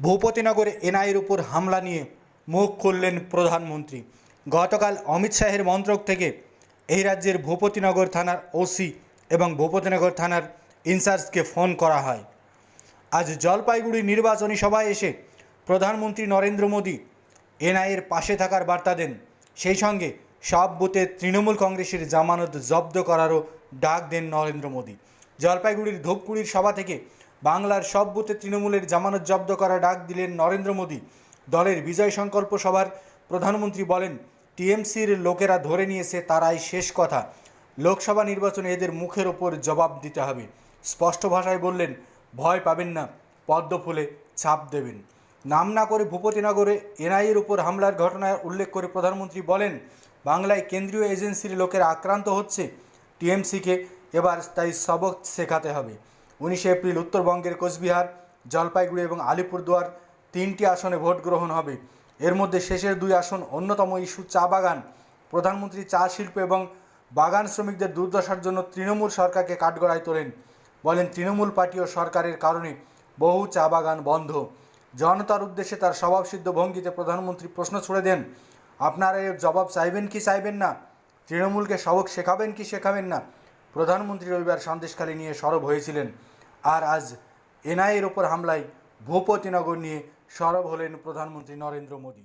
ভূপতিনগরে এনআইয়ের উপর হামলা নিয়ে মুখ খুললেন প্রধানমন্ত্রী। গতকাল অমিত শাহের মন্ত্রক থেকে এই রাজ্যের ভূপতিনগর থানার ওসি এবং ভূপতিনগর থানার ইনচার্জকে ফোন করা হয়। আজ জলপাইগুড়ি নির্বাচনী সভায় এসে প্রধানমন্ত্রী নরেন্দ্র মোদী এনআইয়ের পাশে থাকার বার্তা দেন। সেই সঙ্গে সব বুথে তৃণমূল কংগ্রেসের জামানত জব্দ করারও ডাক দেন নরেন্দ্র মোদী। জলপাইগুড়ির ধূপগুড়ির সভা থেকে বাংলার সব বুথে তৃণমূলের জামানত জব্দ করা ডাক দিলেন নরেন্দ্র মোদী। দলের বিজয় সংকল্প সভার প্রধানমন্ত্রী বলেন, টিএমসির লোকেরা ধরে নিয়েছে তারাই শেষ কথা। লোকসভা নির্বাচনে এদের মুখের ওপর জবাব দিতে হবে। স্পষ্ট ভাষায় বললেন, ভয় পাবেন না, পদ্ম ফুলে ছাপ দেবেন। নাম না করে ভূপতিনগরে এনআইয়ের উপর হামলার ঘটনায় উল্লেখ করে প্রধানমন্ত্রী বলেন, বাংলায় কেন্দ্রীয় এজেন্সির লোকেরা আক্রান্ত হচ্ছে। টিএমসিকে এবার তাই সবক শেখাতে হবে। উনিশে এপ্রিল উত্তরবঙ্গের কোচবিহার, জলপাইগুড়ি এবং আলিপুরদুয়ার তিনটি আসনে ভোট গ্রহণ হবে। এর মধ্যে শেষের দুই আসন অন্যতম ইস্যু চা বাগান। প্রধানমন্ত্রী চা শিল্প এবং বাগান শ্রমিকদের দুর্দশার জন্য তৃণমূল সরকারকে কাঠগড়ায় তোলেন। বলেন, তৃণমূল পার্টি ও সরকারের কারণে বহু চা বাগান বন্ধ। জনতার উদ্দেশ্যে তার স্বভাবসিদ্ধ ভঙ্গিতে প্রধানমন্ত্রী প্রশ্ন ছুড়ে দেন, আপনারা এর জবাব চাইবেন কি চাইবেন না? তৃণমূলকে সবক শেখাবেন কি শেখাবেন না? প্রধানমন্ত্রী রবিবার সন্দেশখালী নিয়ে সরব হয়েছিলেন। আর আজ এনআইএর ওপর হামলায় ভূপতিনগর নিয়ে সরব হলেন প্রধানমন্ত্রী নরেন্দ্র মোদী।